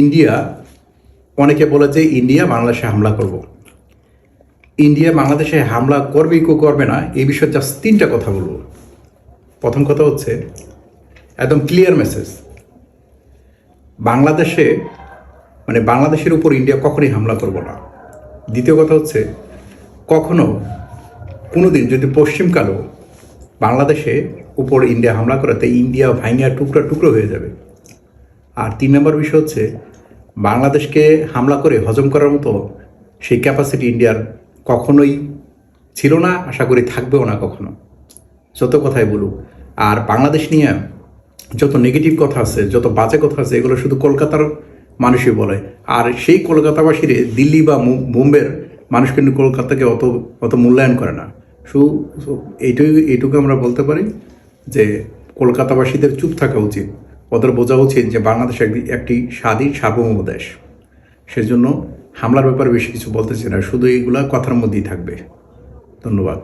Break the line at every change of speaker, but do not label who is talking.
India, অনেকে বলে যে ইন্ডিয়া বাংলাদেশে হামলা করব। ইন্ডিয়া বাংলাদেশে হামলা করবে কি করবে না, এই বিষয়ে জাস্ট তিনটা কথা বলব। প্রথম কথা হচ্ছে, একদম ক্লিয়ার মেসেজ বাংলাদেশে মানে বাংলাদেশের উপর ইন্ডিয়া কখনই হামলা করব না। দ্বিতীয় কথা হচ্ছে, কখনো কোনো দিন যদি পশ্চিমকালও বাংলাদেশে উপর ইন্ডিয়া হামলা করে তাই ইন্ডিয়া ভাঙিয়া টুকরো টুকরো হয়ে যাবে। আর তিন নম্বর বিষয় হচ্ছে, বাংলাদেশকে হামলা করে হজম করার মতো সেই ক্যাপাসিটি ইন্ডিয়ার কখনোই ছিল না, আশা করি থাকবেও না কখনো। যত কথাই বলুক, আর বাংলাদেশ নিয়ে যত নেগেটিভ কথা আছে, যত বাজে কথা আছে, এগুলো শুধু কলকাতার মানুষই বলে। আর সেই কলকাতাবাসীর দিল্লি বা মুম্বের মানুষ কিন্তু কলকাতাকে অত অত মূল্যায়ন করে না। শুধু এইটুকু এইটুকু আমরা বলতে পারি যে, কলকাতাবাসীদের চুপ থাকা উচিত। ওদের বোঝা উচিত যে বাংলাদেশ একটি স্বাধীন সার্বভৌম দেশ। সেজন্য হামলার ব্যাপারে বেশি কিছু বলতেছি না, শুধু এইগুলা কথার মধ্যেই থাকবে। ধন্যবাদ।